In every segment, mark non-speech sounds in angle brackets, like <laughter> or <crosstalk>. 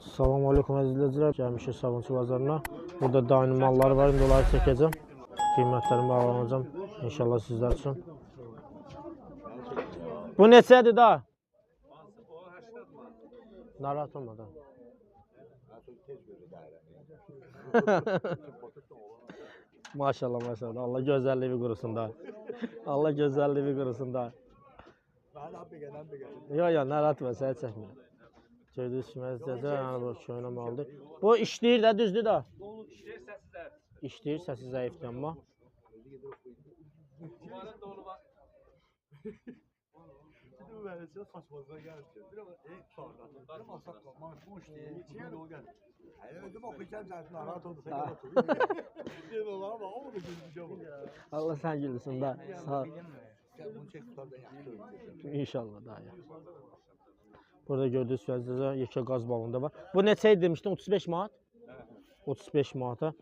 Salam aleyküm əziz izləyicilər. Gəlmişik Sabunçu bazarına. Burada daim malları var. İndi onları çəkəcəm. Qiymətlərini bağlanacağım. İnşallah sizlər üçün. Bu neçədir da? Narahat olma da. <laughs> maşallah maşallah. Allah gözəlliyi qurusun da. Allah gözəlliyi qurusun da. Yo yo narahat olma səni çəkmə. Gördüyünüz kimi əzizəcə, yəni bu köynə maldır. Bu işləyir də, düzdür da? İşləyir, səsi zəifdir amma. Oldu. Sen <laughs> o da. Allah. Sağ ol. İnşallah daha ya. Burada gördüyünüz əzizəcə, yekə qaz balonda var. Bu neçə idi demişdin? 35 manat? 35 manata.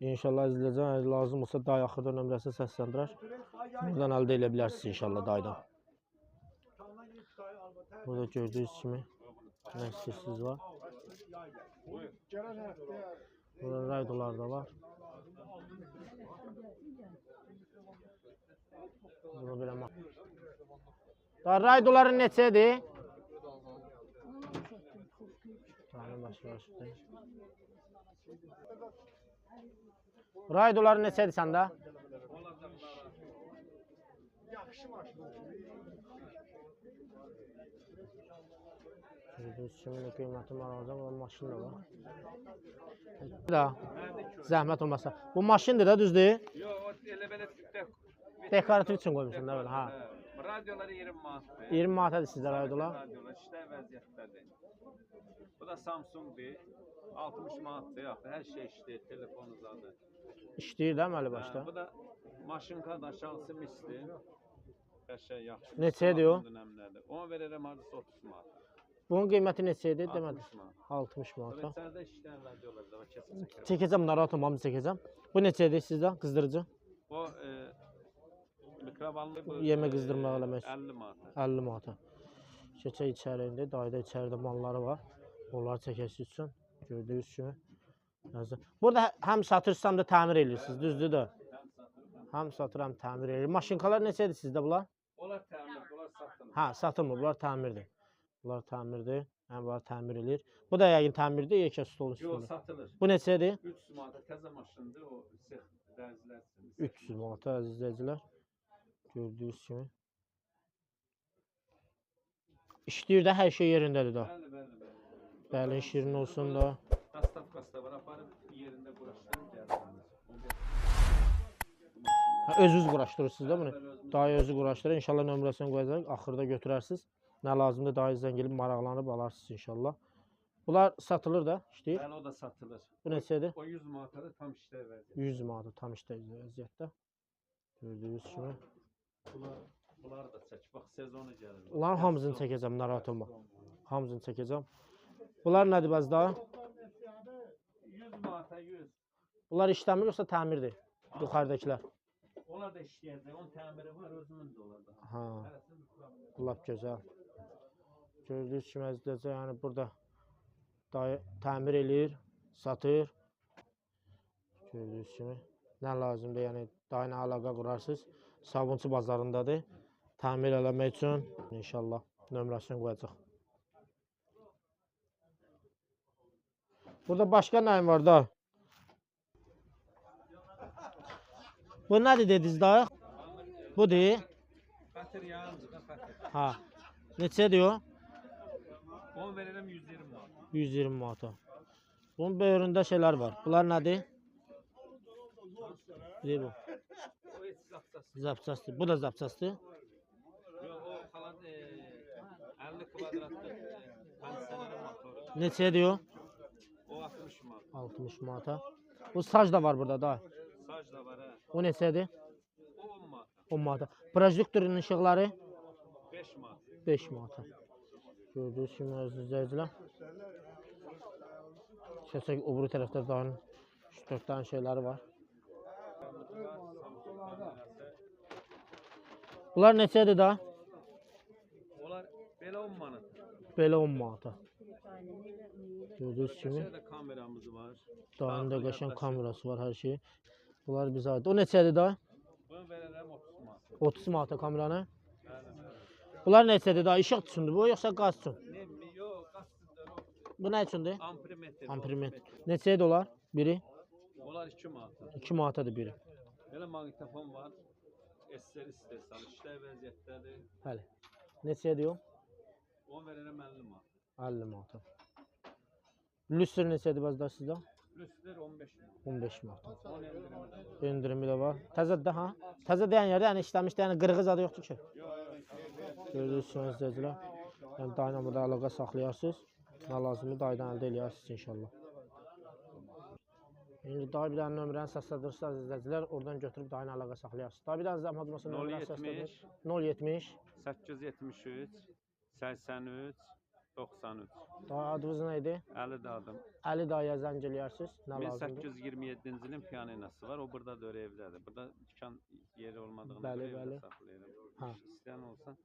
İnşallah izləyəcəm. Lazım olsa daha axırda nömrəsini səsləndirər. Buradan əldə edə bilərsiniz inşallah daydan. Burada gördüyünüz kimi nə istəyirsiniz var. Burada raydolar da var. Bunu biləməm. Da raydoların neçədir? Başqa. Raydoların neçədir səndə? Gördüyünüz kimi də qiyməti maraqlıdır, bu maşın da var. Da, zəhmət olmasa. Bu maşındır da, düzdür? Yox, elə belə. Dekorativ üçün qoymuşsun da belə, ha. Radioları 20 manatdır. 20 manatadır sizdə raydolar. Radiolar işlər vəziyyətdədir. Bu da Samsung-dir. 60 manatdır, yox, hər şey işləyir, telefonu zadı. İşləyir də əməli başda. bu da maşınka da şansı misli. Qəşəng yaxşı. Neçədir o? Ona verərəm hardasa 30 manat. Bunun qiyməti neçə idi? 60 Demədim. manat. 60 Bu manata. içəridə işləyən radiolar da var, kəsə çəkirəm. Çəkəcəm, narahat olmam, çəkəcəm. Bu neçədir sizdə? Qızdırıcı? Bu e, mikrovallı bu Yemək e, qızdırmaq eləmək. 50 manat. 50 manata. Keçək içərində, dayda içəridə malları var. Onları çəkəsiz üçün gördüyünüz kimi. Burada hə- həm satırsınız, həm də təmir edirsiniz, düzdür də? Həm satır, həm təmir edir. Maşınkalar neçədir sizdə bunlar? Onlar təmir, bunlar satılır. Hə, satılmır, bunlar təmirdir. Bunlar təmirdir. Həm bunlar təmir eləyir. Bu da yəqin təmirdir, yekə stolun Yox, üstündə. satılır. Bu neçədir? 300 manata təzə maşındır, o üçün. 300 manata əziz izləyicilər. Gördüyünüz kimi. İşləyir də hər şey yerindədir də. Bəli, bəli, Bəli, şirin olsun da. Hə, özünüz quraşdırırsınız da bunu. Daha özü quraşdırır. İnşallah nömrəsini qoyacaq. Axırda götürərsiniz. Nə lazımdır daha zəng gəlib maraqlanıb alarsınız inşallah. Bunlar satılır da, işləyir. Bəli, o da satılır. Bu neçədir? O 100 manata da tam işlər vəziyyət. 100 manat tam işdə vəziyyətdə. Gördüyünüz kimi. Bunlar, bunlar da çək. Bax, sezonu gəlir. Bunların hamısını çəkəcəm, narahat olma. Hamısını çəkəcəm. Bunlar nədir bəz daha? 100 manata 100. Bunlar işləmir yoxsa təmirdir? Yuxarıdakılar. Onlar da işləyəcək. Onun təmiri var, özünün də olar da. Ha, lap gözəl. Gördüyünüz kimi əzizlərcə, yəni burada dayı təmir eləyir, satır. Gördüyünüz kimi. Nə lazımdır, yəni dayı ilə əlaqə qurarsınız. Sabunçu bazarındadır. Təmir eləmək üçün inşallah nömrəsini qoyacaq. Burada başqa nəyim var da? Bu nədir dediniz dayı? Budur. Fətr yağıncıda fətr. Ha. Neçədir o? Onu verərəm 120 manat. 120 manata. Bunun böyründə şeylər var. Bunlar nədir? Bu. O heç zapsası. Zapçasdır. Bu da zapçasdır. Yox, o falan e, 50 kvadratlıq e, kondisioner motoru. Neçədir o? O 60 manat. 60 manata. Bu sac da var burada da. Sac da var hə. O neçədir? O 10 manat. 10 manata. Projektorun işıqları 5 manat. 5 manata. Gördüyünüz kimi əziz izləyicilər. Şəsək o biri tərəfdə daha 3-4 dənə şeyləri var. Bunlar neçədir da? Onlar belə 10 manat. Belə 10 manata. Gördüğünüz kimi kameramız var. dayının da Sağ qəşəng yaddaşı. kamerası var, hər şey. Bunlar bizə aid. O neçədir da? Bunu verərəm 30 manat. 30 manata kameranı. Bunlar neçədir da? İşıq üçündür bu, yoxsa qaz üçün? Yox, qastıdır o. Bu nə üçündür? Amprimetr. Ampermetr. Neçədir onlar? Biri Onlar 2 manat. 2 manatadır biri. Belə maqnitofon var. SSR istehsal işlər vəziyyətdədir. Bəli. Neçədir o? Onu verərəm 50 manat. 50 manata. Lüstr neçədir bazda sizdə? Lüstər 15 manat. 15 manata. 10 endirimdə. Endirimi də var. Təzədə ha? Təzə deyən yerdə yəni işləmiş yəni qırğı zadı yoxdur ki. Görürsünüz izləyicilər. Yəni dayla burada əlaqə saxlayarsınız. Nə lazımdır daydan əldə eləyərsiniz inşallah. İndi day bir dənə nömrəni səslədirsiniz izləyicilər, oradan götürüb dayla əlaqə saxlayarsınız. Day bir dənə zəhmət olmasa nömrəni səslədir. 070 070 873 83 93. Day adınız nə idi? Əli də adım. Əli dayıya zəng eləyərsiniz. Nə lazımdır? 1827-ci ilin pianinası var. O burada da evdədir. Burada dükan yeri olmadığına Bəli, bəli. saxlayıram. Ha. İstəyən olsa,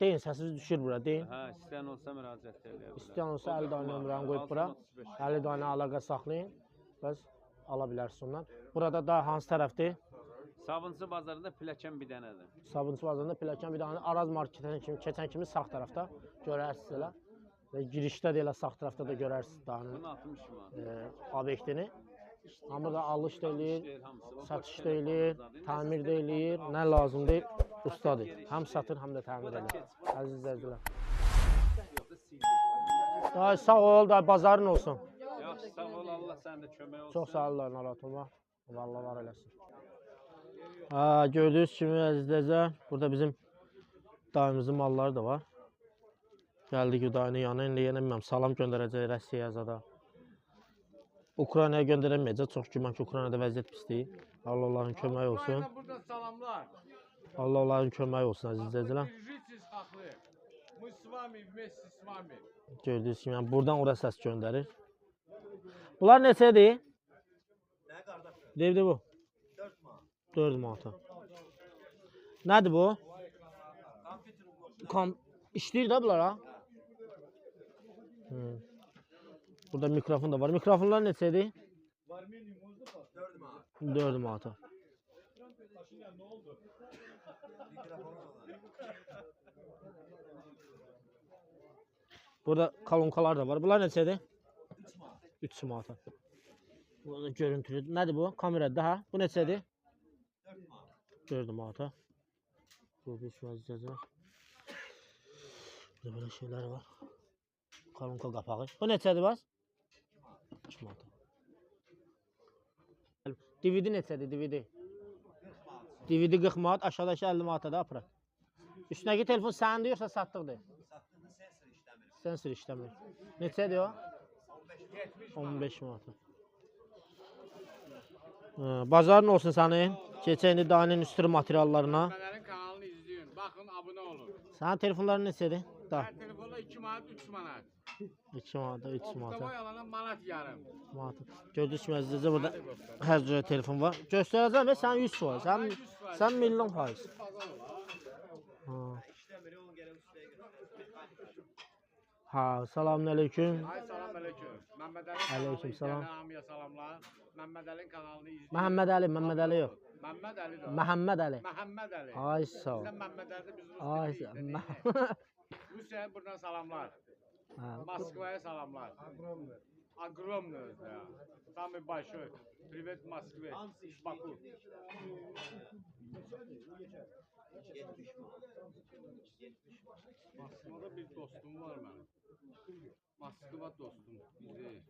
Deyin səsiniz düşür bura, deyin. hə, istəyən olsa müraciət edə bilər. İstəyən olsa Əli dayı nömrəni qoyub bura. Əli dayına əlaqə saxlayın. Bəs ala bilərsiniz ondan. Burada da hansı tərəfdir? Sabunçu bazarında pilləkən bir dənədir. Sabunçu bazarında pilləkən bir dənə Araz marketindən kimi keçən kimi sağ tərəfdə görərsiniz elə. Və girişdə də elə sağ tərəfdə də görərsiniz dayının Bunun 60 manat. e, obyektini. Amma da alış da eləyir, satış da eləyir, təmir də eləyir, nə lazımdır ustadır. Həm satır, həm də təmir eləyir. Əziz izləyicilər. Ay sağ ol, da bazarın olsun. Yaxşı, sağ ol. Allah səndə kömək olsun. Çox sağ olun, narahat olma. Allah var eləsin. Ha, gördüyünüz kimi əzizləcə, burada bizim dayımızın malları da var. Gəldik Udayının yanına, indi yenə bilməm, salam göndərəcək Rəsiyə azada. Ukraynaya göndərəməyəcək, çox güman ki, Ukraynada vəziyyət pisdir. Allah onların köməyi olsun. Burada salamlar. Allah onların köməyi olsun əzizləcələr. Gördüyünüz kimi, yəni buradan ora səs göndərir. Bunlar neçədir? Nə qardaşım? Devdir bu. 4 manat. 4 manata. Nədir bu? Kom işləyir də bunlar ha? Hmm. Burada mikrofon da var. Mikrofonlar? 4 manat. 4 manata. Burada kolonkalar da var. Bunlar neçədir? 3 manat. 3 manata. Burada görüntülü. Nədir bu? Kameradır ha? Bu neçədir? 4 manat. 4 manata. Gördüyünüz kimi əzizlər. Burada belə şeylər var. Qapağı. Bu neçədir bas? 2 manata. DVD neçədir DVD? 40 manat. DVD 40 manat, aşağıdakı 50 manata da aparaq. Üstündəki telefon sənindir yoxsa satdıqdır? Satdığında sensor işləmir. Sensor işləmir. Neçədir o? 15 manat. 15 manata. Hə, Bazarın olsun sənin. Keçən dayının üstü materiallarına. Mənərin kanalını izləyin. Baxın, abunə olun. Sənin telefonların neçədir? Da. Hər telefonda 2 manat, 3 manat. 2 manata, 3 Oktava manata. yalana manat yarım. manata. Gördüyünüz kimi əzizlər burada hər cürə telefon var. Göstərəcəm və sən 100 faiz. Sən, sən milyon faiz. Ha. Ha, selamun aleyküm. Ay salam aleyküm. Məmməd Əli Aleyküm salam. Hamıya salamlar. Məmməd Əlinin kanalını izləyin. Məhəmməd Əli, Məhəmməd Əli yox. Məmməd Əli də. Məhəmməd Əli. Məhəmməd Əli. Ay sağ ol. Sən Məmməd Əli də biz rus Ay sağ izlədik. Rusiyaya buradan salamlar. Ha. Moskvaya salamlar Огромное. Огромное, да. Самый большой. Привет Москве. Баку. 70 manat. 70 manat. Moskvada bir dostum var mənim. Moskva dostum. Bizi.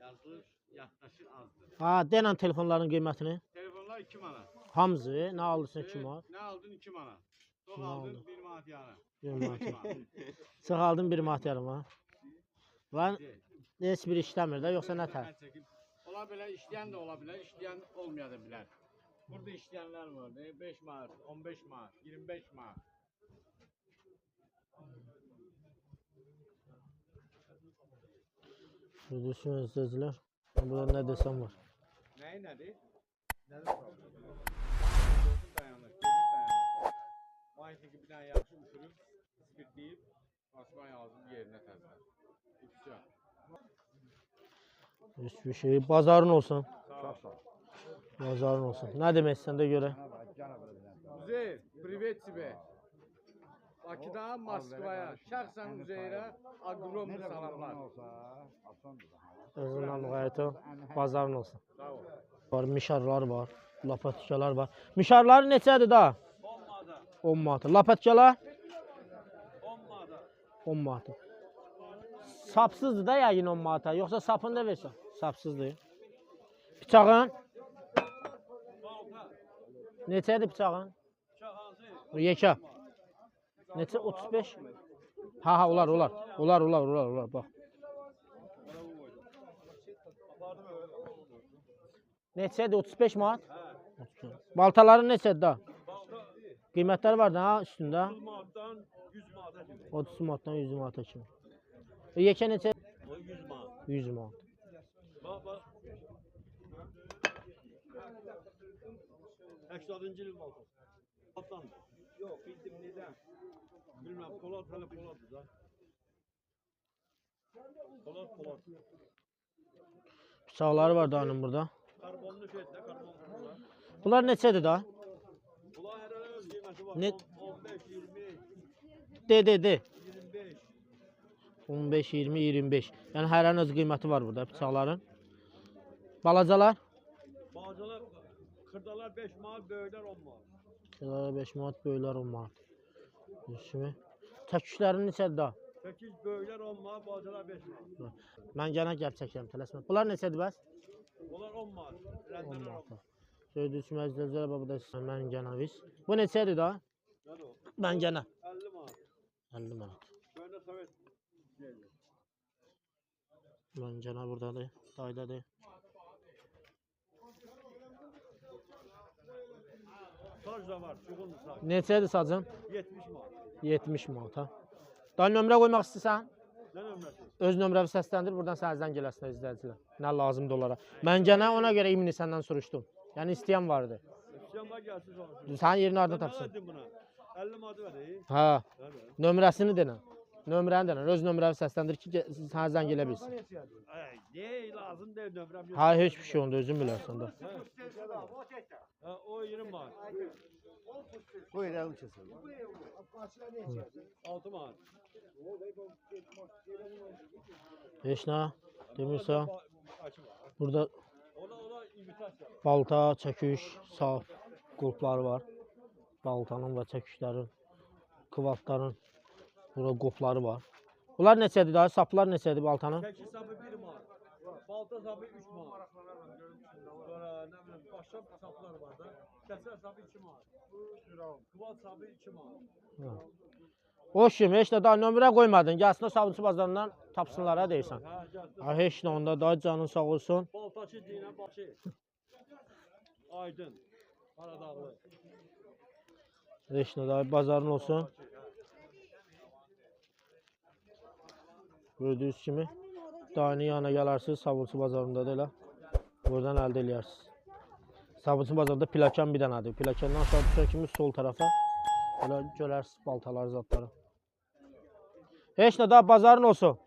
Yazılır, yaddaşı azdır. Ha, denən telefonların qiymətini. Telefonlar 2 manat. Hamısı nə alırsan 2 manat? Ne aldın 2 manat. <laughs> Ne aldın aldın? 1 manat yani. 1 manat. Sıx aldın 1 manat yarım ha. Lan heç bir işləmir də, yoxsa nə tər? Ola bilər, işləyən də ola bilər, işləyən olmaya da bilər. Burada işləyənlər var. 5 manat, 15 manat, 25 manat. Görürsünüz izləyicilər. Burada nə desəm var. Nəyi nədir? Nədir problem? ağzım yerine tezler. Hiçbir şey. Bazarın olsun. Sağ ol. Bazarın olsun. Ne demek sende göre? Üzeyir, privet sibe. Bakıdan Moskvaya, şəxsən Üzeyirə aqrom salamlar. Özündən müğayət ol, bazarın olsun. Sağ ol. Var, mişarlar var, lapatikalar var. Mişarları neçədir daha? 10 manat. 10 manat. Lapatikalar? 10 manat. Sapsızdır da yəqin 10 manata. Yoxsa sapını da versən. Sapsızdır. Bıçağın neçədir bıçağın? Yekə. Neçə? 35. Ha ha olar olar. Olar olar olar olar bax. Neçədir? 35 manat. Baltaların neçədir da? Balta Qiymətləri var da ha üstündə. 30 manatdan 100 manata kimi. 30 manatdan 100 manata kimi. Yekə neçə? O 100 manat. 100 manat. Bax bax. 80-cı il. Baltan. Yox, bildim nədən. Bilməm, Polat hələ Polatdır da. Polat Polat. Bıçaqları var da onun burada. Karbonlu şeydə, karbonlu. Bunlar neçədir da? Bunlar hər öz qiyməti var. Ne- 15, 20, De de de. 25. 15, 20, 25. Yəni hərənin öz qiyməti var burada bıçaqların. Balacalar? Bağcılar, xırdalar 5 manat, böyüklər 10 manat. Kilolara 5 manat, böyüklər 10 manat. Düşümü. Təküşlərin neçədir da? 8 böyüklər 10 manat, bağcılar 5 manat. Mən gənə gəlib çəkirəm tələsmə. Bunlar neçədir bəs? Onlar 10 manat. 10 Rəndlər 10 manat. Gördüyünüz kimi əzizlər bu da mən gənaviz. Bu neçədir da? Nədir o? Mən gənə 50 manat. 50 manat. Mən gənə burdadır, daydadır. Saç da var, çukurlu saç. Neçədir sacın? 70 manat. 70 manat ha. Da nömrə qoymaq istəsən? Ne nömrəsi? Öz nömrəvi səsləndir, buradan sənə zəng eləsinlər izləyicilər. Nə lazımdır onlara. Mən gənə ona görə imini səndən soruşdum. Yəni istəyən vardı. Sen bak gelsin sonra. Sənin yerini harda tapsın? verdim buna? 50 manat vereyim. Hə, Hadi. nömrəsini denən. Nömrəni denən. Öz nömrəvi səsləndir ki, ge- sənə zəng elə bilsin. Ay, ne lazım değil nömrəm yok. Ha, heç bir şey oldu, özün bilərsən də. Ha, o 20 manat. Buyur el uçasın. 6 manat. Heç nə demirsən. Açma. Burada Ona ona imitasyon. balta, çəkiş, saf qulpları var. Baltanın və çəkişlərin, kıvatların burada qopları var. Bunlar neçədir daha? Saplar neçədir baltanın? Keçi sapı 1 manat. Balta sapı 3 manat. Sonra ne bileyim başka saplar var da. Keser sapı 2 manat. Kıvat sapı 2 manat. Yemiş, heç nə daha nömrə qoymadın. Gəlsin o sabunçu bazarından tapsınlar ha deyirsən. Ha, gəldi. Ha, heç nə onda da canın sağ olsun. Baltaçı deyilən Bakı. Aydın. Qaradağlı. Heç nə daha bazarın olsun. Gördüyünüz kimi dayının yanına gələrsiniz, Sabunçu bazarında da elə. Buradan əldə eləyərsiniz. Sabunçu bazarında plakan bir dənədir. Plakandan aşağı düşən kimi sol tərəfə elə görərsiniz baltaları, zadları. Heç nə daha bazarın olsun.